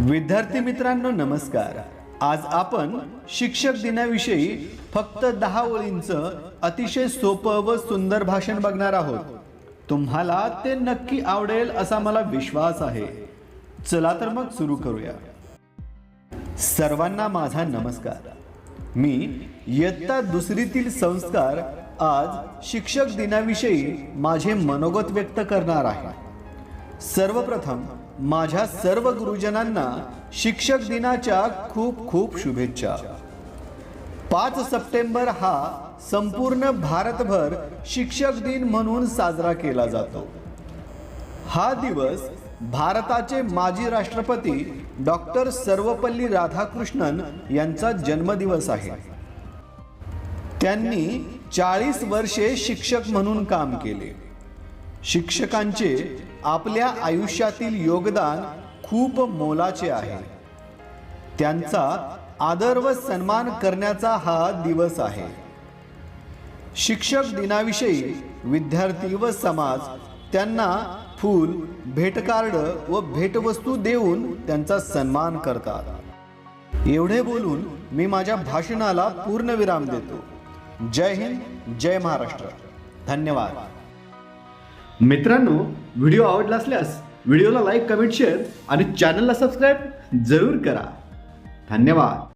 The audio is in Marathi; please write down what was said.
विद्यार्थी मित्रांनो नमस्कार. आज आपण शिक्षक दिनाविषयी फक्त दहा ओळींचं अतिशय सोपं व सुंदर भाषण बघणार आहोत. तुम्हाला ते नक्की आवडेल असा मला विश्वास आहे. चला तर मग सुरू करूया. सर्वांना माझा नमस्कार. मी इयत्ता दुसरीतील संस्कार आज शिक्षक दिनाविषयी माझे मनोगत व्यक्त करणार आहे. सर्वप्रथम माझ्या सर्व गुरुजनांना शिक्षक दिनाच्या खूप खूप शुभेच्छा. पाच सप्टेंबर हा संपूर्ण भारतभर शिक्षक दिन म्हणून साजरा केला जातो. हा दिवस भारताचे माजी राष्ट्रपती डॉक्टर सर्वपल्ली राधाकृष्णन यांचा जन्मदिवस आहे. त्यांनी चाळीस वर्षे शिक्षक म्हणून काम केले. शिक्षकांचे आपल्या आयुष्यातील योगदान खूप मोलाचे आहे. त्यांचा आदर व सन्मान करण्याचा हा दिवस आहे. शिक्षक दिनाविषयी विद्यार्थी व समाज त्यांना फूल भेटकार्ड व भेटवस्तू देऊन त्यांचा सन्मान करतात. एवढे बोलून मी माझ्या भाषणाला पूर्ण विराम देतो. जय हिंद जय महाराष्ट्र. धन्यवाद. मित्रांनो व्हिडिओ आवडला असल्यास व्हिडिओला लाईक कमेंट शेअर आणि चॅनलला सबस्क्राईब जरूर करा. धन्यवाद.